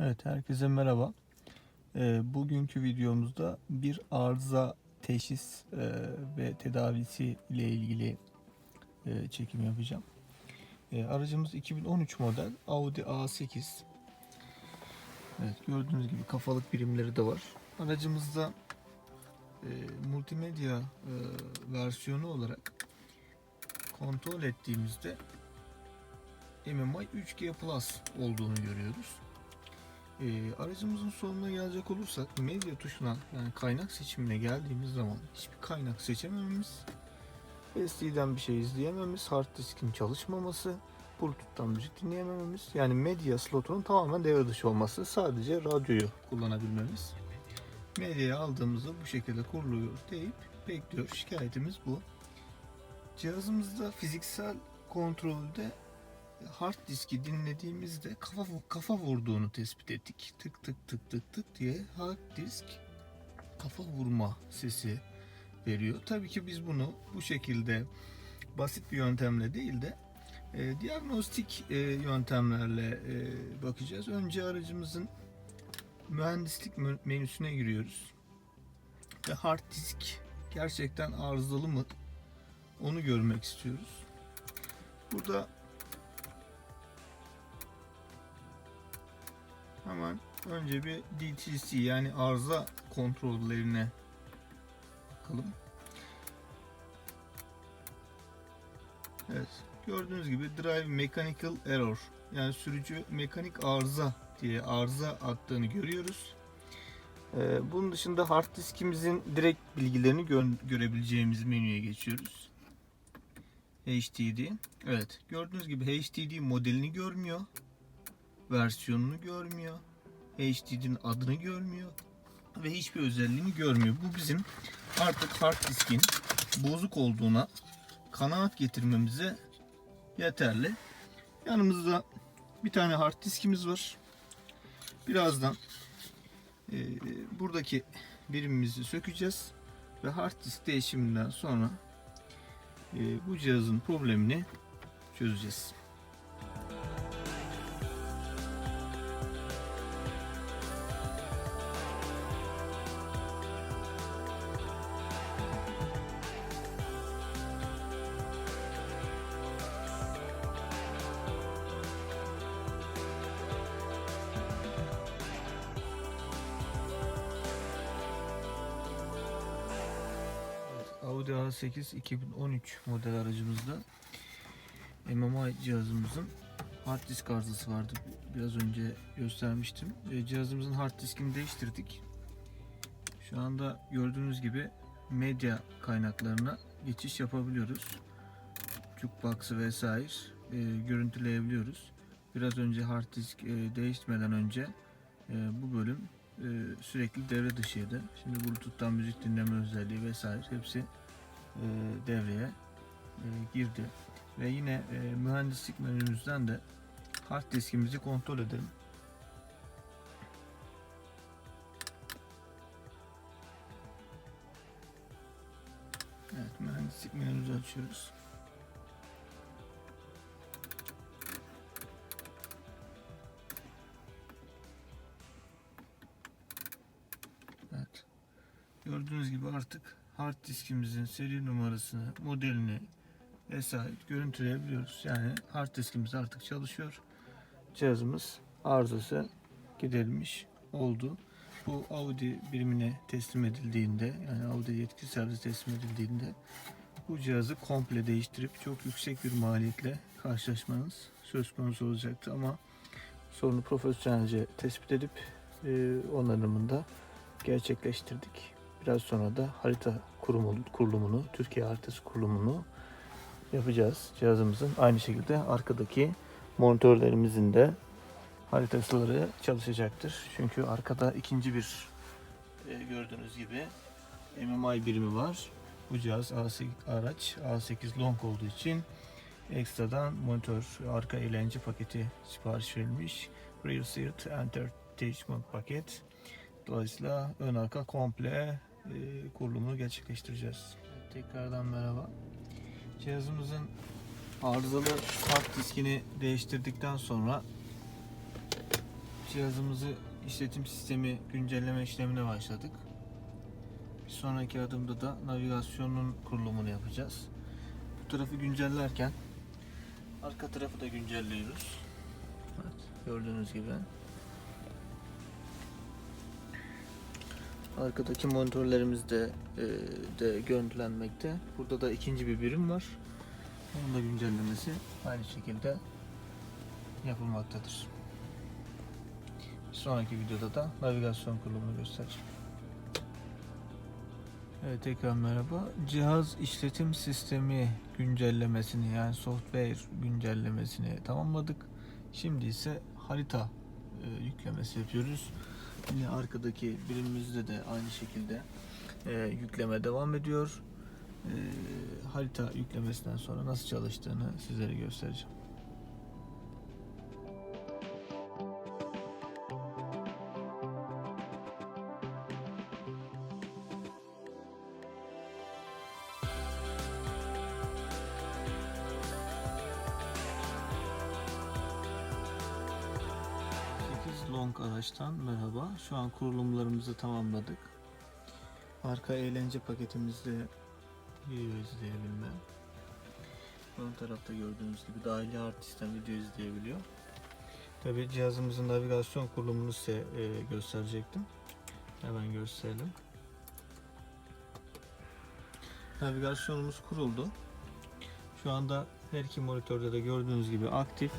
Evet, herkese merhaba. Ee, bugünkü videomuzda bir arıza teşhis e, ve tedavisi ile ilgili e, çekim yapacağım. E, aracımız 2013 model Audi A8. Evet, gördüğünüz gibi kafalık birimleri de var. Aracımızda e, multimedya e, versiyonu olarak kontrol ettiğimizde MMI 3G Plus olduğunu görüyoruz. Ee, aracımızın sonuna gelecek olursak medya tuşuna yani kaynak seçimine geldiğimiz zaman hiçbir kaynak seçemememiz, SD'den bir şey izleyememiz, hard diskin çalışmaması, Bluetooth'tan müzik dinleyemememiz yani medya slotunun tamamen devre dışı olması sadece radyoyu kullanabilmemiz. Medyayı aldığımızda bu şekilde kuruluyor deyip bekliyor. Şikayetimiz bu. Cihazımızda fiziksel kontrolde hard diski dinlediğimizde kafa kafa vurduğunu tespit ettik. Tık tık tık tık tık diye hard disk kafa vurma sesi veriyor. Tabii ki biz bunu bu şekilde basit bir yöntemle değil de e, diagnostik e, yöntemlerle e, bakacağız. Önce aracımızın mühendislik mü- menüsüne giriyoruz. Ve hard disk gerçekten arızalı mı? Onu görmek istiyoruz. Burada Hemen önce bir DTC yani arıza kontrollerine bakalım. Evet. Gördüğünüz gibi Drive Mechanical Error yani sürücü mekanik arıza diye arıza attığını görüyoruz. Ee, bunun dışında hard diskimizin direkt bilgilerini gö- görebileceğimiz menüye geçiyoruz. HDD. Evet. Gördüğünüz gibi HDD modelini görmüyor versiyonunu görmüyor. HDD'nin adını görmüyor ve hiçbir özelliğini görmüyor. Bu bizim artık hard diskin bozuk olduğuna kanaat getirmemize yeterli. Yanımızda bir tane hard diskimiz var. Birazdan e, buradaki birimimizi sökeceğiz ve hard disk değişiminden sonra e, bu cihazın problemini çözeceğiz. Audi A8 2013 model aracımızda MMI cihazımızın hard disk arızası vardı. Biraz önce göstermiştim. E, cihazımızın hard diskini değiştirdik. Şu anda gördüğünüz gibi medya kaynaklarına geçiş yapabiliyoruz. Jukebox'ı vesaire e, görüntüleyebiliyoruz. Biraz önce hard disk e, değiştirmeden önce e, bu bölüm sürekli devre dışıydı. Şimdi Bluetooth'tan müzik dinleme özelliği vesaire hepsi devreye e, girdi. Ve yine e, mühendislik menümüzden de hard diskimizi kontrol edelim. Evet, mühendislik menümüzü açıyoruz. Evet. Gördüğünüz gibi artık hard diskimizin seri numarasını, modelini vesaire görüntüleyebiliyoruz. Yani hard diskimiz artık çalışıyor. Cihazımız arızası giderilmiş oldu. Bu Audi birimine teslim edildiğinde yani Audi yetkili servis teslim edildiğinde bu cihazı komple değiştirip çok yüksek bir maliyetle karşılaşmanız söz konusu olacaktı ama sorunu profesyonelce tespit edip e, onarımında gerçekleştirdik. Biraz sonra da harita kurumu, kurulumunu, Türkiye haritası kurulumunu yapacağız cihazımızın. Aynı şekilde arkadaki monitörlerimizin de haritaları çalışacaktır. Çünkü arkada ikinci bir e, gördüğünüz gibi MMI birimi var. Bu cihaz A8 araç A8 long olduğu için ekstradan monitör arka eğlence paketi sipariş verilmiş. Rear seat entertainment paket. Dolayısıyla ön arka komple kurulumunu gerçekleştireceğiz. Tekrardan merhaba. Cihazımızın arızalı hard diskini değiştirdikten sonra cihazımızı işletim sistemi güncelleme işlemine başladık. Bir sonraki adımda da navigasyonun kurulumunu yapacağız. Bu tarafı güncellerken arka tarafı da güncelliyoruz. Evet, gördüğünüz gibi. Arkadaki monitörlerimiz de, e, de görüntülenmekte. Burada da ikinci bir birim var. Onun da güncellemesi aynı şekilde yapılmaktadır. Bir sonraki videoda da navigasyon kurulumunu göstereceğim. Evet tekrar merhaba. Cihaz işletim sistemi güncellemesini yani software güncellemesini tamamladık. Şimdi ise harita e, yüklemesi yapıyoruz. Yine arkadaki birimimizde de aynı şekilde e, yükleme devam ediyor. E, harita yüklemesinden sonra nasıl çalıştığını sizlere göstereceğim. Long araçtan merhaba. Şu an kurulumlarımızı tamamladık. Arka eğlence paketimizde video izleyebilme. Ön tarafta gördüğünüz gibi dahili artistten video izleyebiliyor. Tabi cihazımızın navigasyon kurulumunu size e, gösterecektim. Hemen gösterelim. Navigasyonumuz kuruldu. Şu anda her iki monitörde de gördüğünüz gibi aktif.